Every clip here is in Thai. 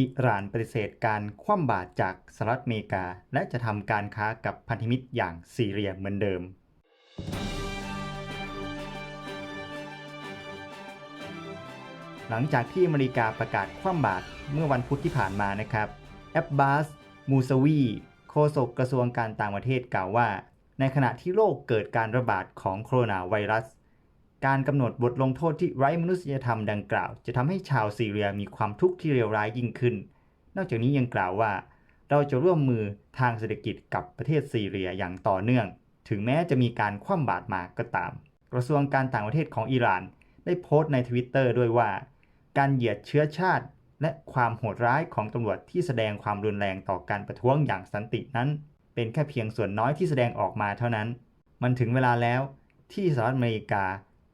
อิหร่านปฏิเสธการคว่ำบาตรจากสหรัฐอเมริกา และจะทำการค้ากับพันธมิตรอย่างซีเรียเหมือนเดิม หลังจากที่อเมริกาประกาศคว่ำบาตรเมื่อวันพุธที่ผ่านมานะครับแอบบาส มูซาวี โฆษกกระทรวงการต่างประเทศกล่าวว่า ในขณะที่โลกเกิดการระบาดของโคโรนาไวรัส การกำหนดบทลงโทษที่ไร้มนุษยธรรมดังกล่าว จะทำให้ชาวซีเรียมีความทุกข์ที่เลวร้ายยิ่งขึ้น นอกจากนี้ยังกล่าวว่า เราจะร่วมมือทางเศรษฐกิจกับประเทศซีเรียอย่างต่อเนื่อง ถึงแม้จะมีการคว่ำบาตรมาก็ตาม กระทรวงการต่างประเทศของอิหร่าน ได้โพสต์ในทวิตเตอร์ด้วยว่า การเหยียดเชื้อชาติ และความโหดร้ายของตำรวจที่แสดงความรุนแรงต่อการประท้วงอย่างสันตินั้น เป็นแค่เพียงส่วนน้อยที่แสดงออกมาเท่านั้น มันถึงเวลาแล้วที่สหรัฐอเมริกา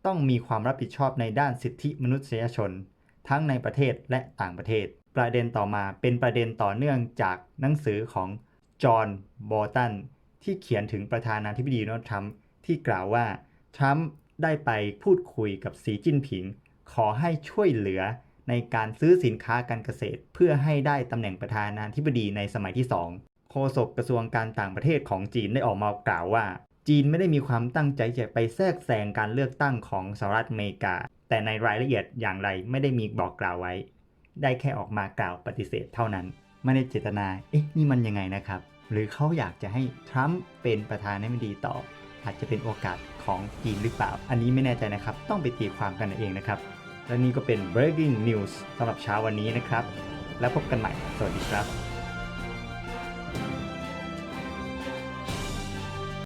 ต้องมีความรับผิดชอบในด้านสิทธิมนุษยชน ทั้งในประเทศและต่างประเทศ ประเด็นต่อมาเป็นประเด็นต่อเนื่องจากหนังสือของจอห์นบอตันที่เขียนถึงประธานาธิบดีโดนัลด์ทรัมป์ที่กล่าวว่าทรัมป์ได้ไปพูดคุยกับสีจิ้นผิง ขอให้ช่วยเหลือในการซื้อสินค้าการเกษตร เพื่อให้ได้ตำแหน่งประธานาธิบดีในสมัยที่ 2 โฆษกกระทรวงการต่างประเทศของจีนได้ออกมากล่าวว่า จีนไม่ได้มีความตั้งใจจะไปแทรกแซงการเลือกตั้งของสหรัฐอเมริกา แต่ในรายละเอียดอย่างไรไม่ได้มีบอกกล่าวไว้ ได้แค่ออกมากล่าวปฏิเสธเท่านั้น ไม่ได้เจตนา เอ๊ะ นี่มันยังไงนะครับ หรือเขาอยากจะให้ทรัมป์เป็นประธานาธิบดีต่อ อาจจะเป็นโอกาสของจีนหรือเปล่า อันนี้ไม่แน่ใจนะครับ ต้องไปตีความกันเองนะครับ และนี่ก็เป็น breaking news สำหรับเช้าวันนี้นะครับ แล้วพบกันใหม่ สวัสดีครับ